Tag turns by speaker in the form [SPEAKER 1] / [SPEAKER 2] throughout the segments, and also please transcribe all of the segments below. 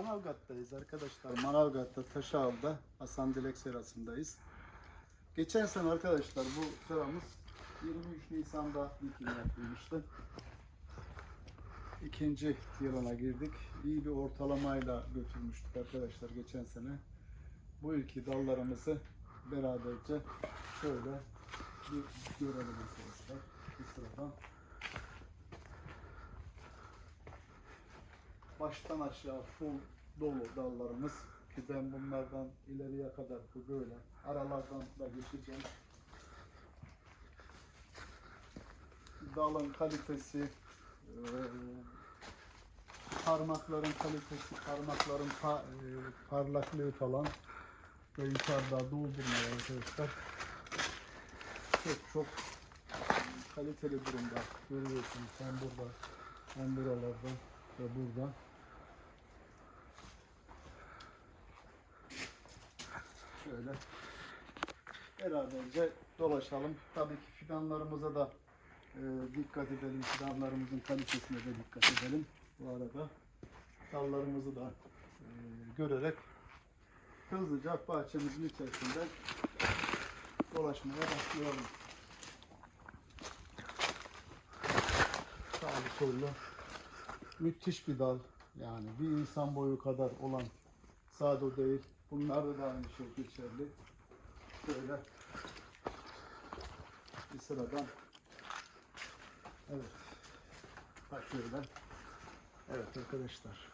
[SPEAKER 1] Manavgat'tayız arkadaşlar. Manavgat'ta Taşağıl'da Hasan Dilek serasındayız. Geçen sene arkadaşlar bu seramız 23 Nisan'da dikim yapılmıştı. İkinci yılına girdik. İyi bir ortalamayla götürmüştük arkadaşlar geçen sene. Bu ilki dallarımızı beraberce şöyle bir görelim arkadaşlar. Bir sıradan. Baştan aşağı full dolu dallarımız ki ben bunlardan ileriye kadar bu böyle aralardan da geçeceğim. Dalın kalitesi, eee, parmakların kalitesi, parmakların pa- eee, parlaklığı falan ve yukarıda doldurmalar arkadaşlar çok çok kaliteli durumda görüyorsunuz hem burada hem buralarda ve burada. Şöyle beraberce dolaşalım. Tabii ki fidanlarımıza da e, dikkat edelim. Fidanlarımızın kalitesine de dikkat edelim. Bu arada dallarımızı da e, görerek hızlıca bahçemizin içerisinde dolaşmaya başlayalım. Sağlı sollu müthiş bir dal. Yani bir insan boyu kadar olan sado değil. Bunlarda da aynı şey geçerli. Şöyle bir sıradan. Evet. Bak şöyle evet arkadaşlar.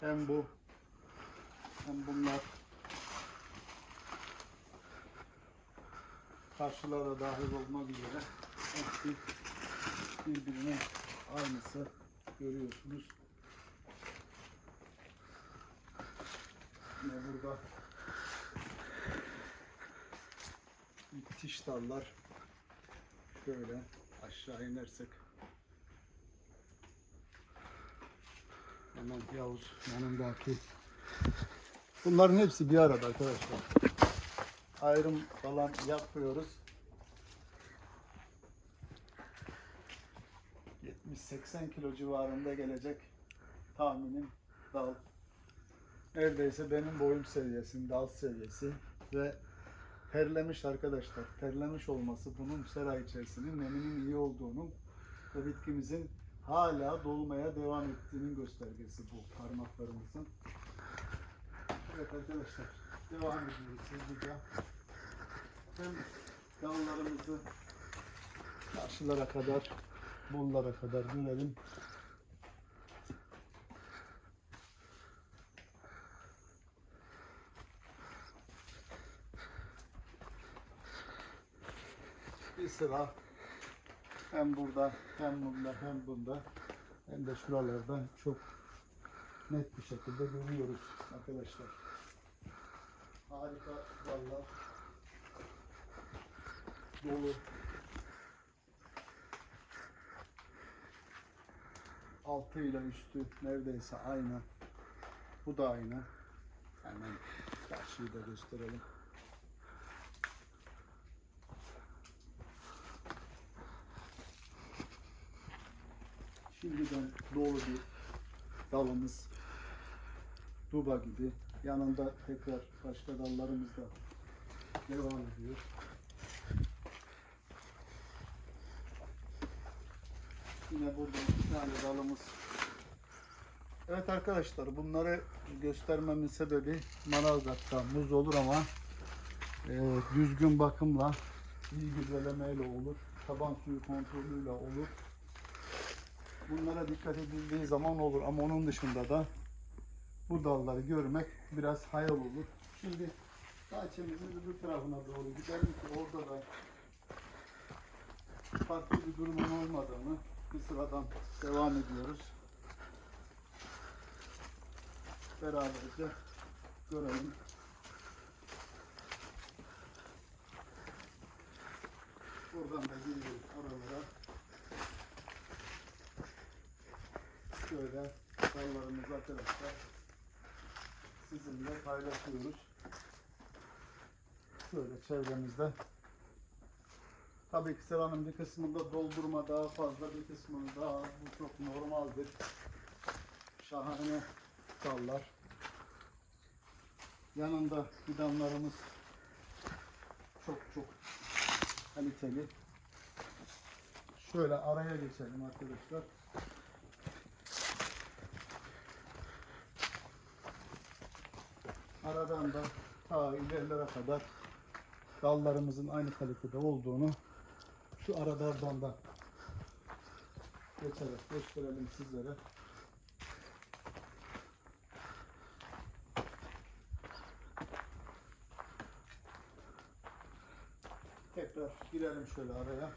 [SPEAKER 1] Hem bu hem bunlar. Karşılara dahil olmak üzere hepsi birbirine aynısı görüyorsunuz. Burada müthiş dallar. Şöyle aşağı inersek hemen Yavuz yanındaki bunların hepsi bir arada arkadaşlar. Ayrım falan yapmıyoruz. 70-80 kilo civarında gelecek tahminim dal. Neredeyse benim boyum seviyesi, dal seviyesi ve terlemiş arkadaşlar. Terlemiş olması bunun sera içerisinin neminin iyi olduğunu ve bitkimizin hala dolmaya devam ettiğinin göstergesi bu parmaklarımızın. Evet arkadaşlar devam ediyoruz hızlıca. Hem dallarımızı karşılara kadar bunlara kadar dönelim. Sıra hem burada hem bunda hem bunda hem de şuralarda çok net bir şekilde görüyoruz arkadaşlar. Harika dallar dolu altı ile üstü neredeyse aynı. Bu da aynı. Hemen karşıyı da gösterelim. Şimdiden dolu bir dalımız. Duba gibi. Yanında tekrar başka dallarımız da devam ediyor. Yine burada iki tane dalımız. Evet arkadaşlar bunları göstermemin sebebi Manavgat'ta muz olur ama e, düzgün bakımla iyi gübrelemeyle olur. Taban suyu kontrolüyle olur. Bunlara dikkat edildiği zaman olur ama onun dışında da bu dalları görmek biraz hayal olur. Şimdi bahçemizin öbür tarafına doğru gidelim ki orada da farklı bir durumun olmadığını bir sıradan devam ediyoruz. Beraberce görelim. Buradan da giriyoruz Şöyle dallarımızı arkadaşlar sizinle paylaşıyoruz. Şöyle çevremizde Tabii ki seranın bir kısmında doldurma daha fazla, bir kısmında daha bu çok normaldir. Şahane dallar. Yanında fidanlarımız çok çok kaliteli. Şöyle araya geçelim arkadaşlar. Aradan da ta ilerlere kadar dallarımızın aynı kalitede olduğunu şu aralardan da geçerek gösterelim sizlere. Tekrar girelim şöyle araya.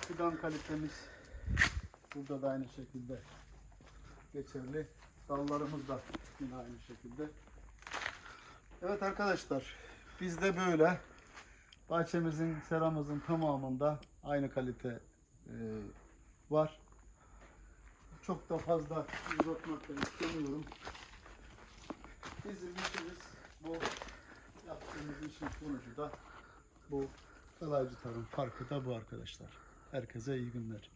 [SPEAKER 1] Fidan kalitemiz burada da aynı şekilde geçerli. Dallarımız da yine aynı şekilde. Evet arkadaşlar bizde böyle bahçemizin seramızın tamamında aynı kalite e, var. Çok da fazla uzatmak da istemiyorum. Bizim işimiz bu yaptığımız işin sonucu da bu kalaycı tarım farkı da bu arkadaşlar. Herkese iyi günler.